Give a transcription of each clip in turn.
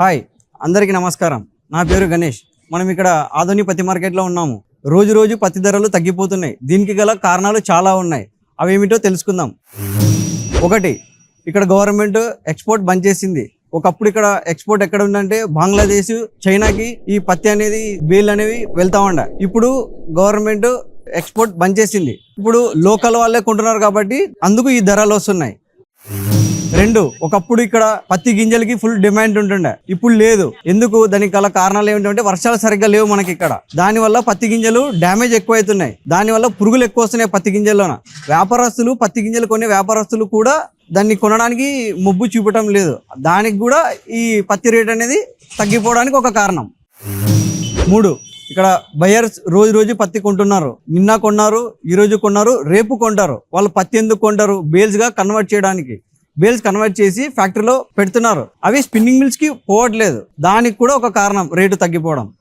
Hi అందరికీ నమస్కారం. నా పేరు గణేష్. మనం ఇక్కడ ఆధునిక పత్తి మార్కెట్లో ఉన్నాము. రోజు రోజు పత్తి ధరలు తగ్గిపోతున్నాయి. దీనికి గల కారణాలు చాలా ఉన్నాయి. అవి ఏమిటో తెలుసుకుందాం. ఒకటి ఇక్కడ గవర్నమెంట్ ఎక్స్పోర్ట్ బంద్ చేసింది. ఒకప్పుడు ఇక్కడ ఎక్స్పోర్ట్ ఎక్కడ ఉందంటే బంగ్లాదేశ్ చైనాకి ఈ పత్తి అనేది బేల్ అనేవి వెళ్తా ఉండ. ఇప్పుడు గవర్నమెంట్ ఎక్స్పోర్ట్ బంద్ చేసింది. ఇప్పుడు లోకల్ వాళ్ళే కొంటున్నారు కాబట్టి అందుకు ఈ ధరలు వస్తున్నాయి. రెండు ఒకప్పుడు ఇక్కడ పత్తి గింజలకి ఫుల్ డిమాండ్ ఉంటుండే. ఇప్పుడు లేదు. ఎందుకు? దానికి గల కారణాలు ఏమిటంటే వర్షాలు సరిగ్గా లేవు మనకి ఇక్కడ. దానివల్ల పత్తి గింజలు డ్యామేజ్ ఎక్కువ అవుతున్నాయి దానివల్ల పురుగులు ఎక్కువ వస్తున్నాయి పత్తి గింజల్లోన. వ్యాపారస్తులు పత్తి గింజలు కొనే వ్యాపారస్తులు కూడా దాన్ని కొనడానికి మొబ్బు చూపటం లేదు. దానికి కూడా ఈ పత్తి రేట్ అనేది తగ్గిపోవడానికి ఒక కారణం. మూడు ఇక్కడ బయర్స్ రోజు రోజు పత్తి కొంటున్నారు. నిన్న కొన్నారు ఈ రోజు కొన్నారు రేపు కొంటారు. వాళ్ళు పత్తి ఎందుకు కొంటారు? బేల్స్గా కన్వర్ట్ చేయడానికి. బేల్స్ కన్వర్ట్ చేసి ఫ్యాక్టరీలో పెడుతున్నారు. అవి స్పిన్నింగ్ మిల్స్కి పోవట్లేదు. దానికి కూడా ఒక కారణం రేటు తగ్గిపోవడం.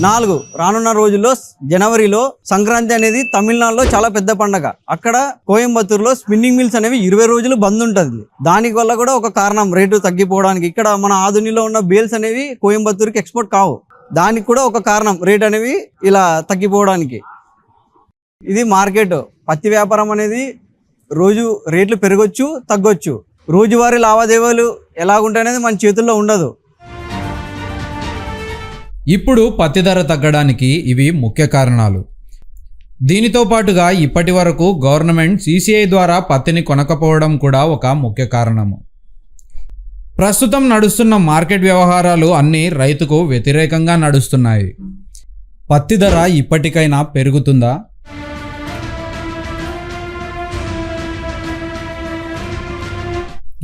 నాలుగు రానున్న రోజుల్లో జనవరిలో సంక్రాంతి అనేది తమిళనాడులో చాలా పెద్ద పండగ. అక్కడ కోయంబత్తూరులో స్పిన్నింగ్ మిల్స్ అనేవి ఇరవై రోజులు బంద్ ఉంటుంది. దానికి వల్ల కూడా ఒక కారణం రేటు తగ్గిపోవడానికి. ఇక్కడ మన ఆధునిలో ఉన్న బేల్స్ అనేవి కోయంబత్తూరుకి ఎక్స్పోర్ట్ కావు. దానికి కూడా ఒక కారణం రేట్ అనేవి ఇలా తగ్గిపోవడానికి. ఇది మార్కెట్. పత్తి వ్యాపారం అనేది రోజు రేట్లు పెరగొచ్చు తగ్గొచ్చు. రోజువారీ లావాదేవీలు ఎలాగుంటాయనేది మన చేతుల్లో ఉండదు. ఇప్పుడు పత్తి ధర తగ్గడానికి ఇవి ముఖ్య కారణాలు. దీనితో పాటుగా ఇప్పటి వరకు గవర్నమెంట్ సీసీఐ ద్వారా పత్తిని కొనకపోవడం కూడా ఒక ముఖ్య కారణము. ప్రస్తుతం నడుస్తున్న మార్కెట్ వ్యవహారాలు అన్నీ రైతుకు వ్యతిరేకంగా నడుస్తున్నాయి. పత్తి ధర ఇప్పటికైనా పెరుగుతుందా?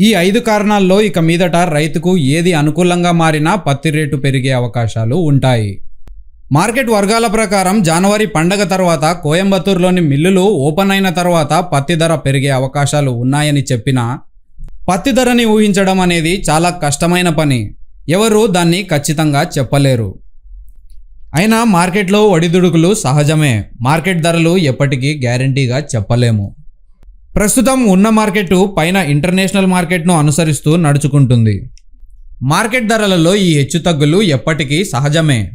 ఈ ఐదు కారణాల్లో ఇక మీదట రైతుకు ఏది అనుకూలంగా మారినా పత్తి రేటు పెరిగే అవకాశాలు ఉంటాయి. మార్కెట్ వర్గాల ప్రకారం జనవరి పండగ తర్వాత కోయంబత్తూరులోని మిల్లులు ఓపెన్ అయిన తర్వాత పత్తి ధర పెరిగే అవకాశాలు ఉన్నాయని చెప్పినా పత్తి ధరని ఊహించడం అనేది చాలా కష్టమైన పని. ఎవరు దాన్ని ఖచ్చితంగా చెప్పలేరు. అయినా మార్కెట్లో ఒడిదుడుకులు సహజమే. మార్కెట్ ధరలు ఎప్పటికీ గ్యారంటీగా చెప్పలేము. ప్రస్తుతం ఉన్న మార్కెట్ పైన ఇంటర్నేషనల్ మార్కెట్ను అనుసరిస్తూ నడుచుకుంటుంది. మార్కెట్ ధరలలో ఈ హెచ్చుతగ్గులు ఎప్పటికీ సహజమే.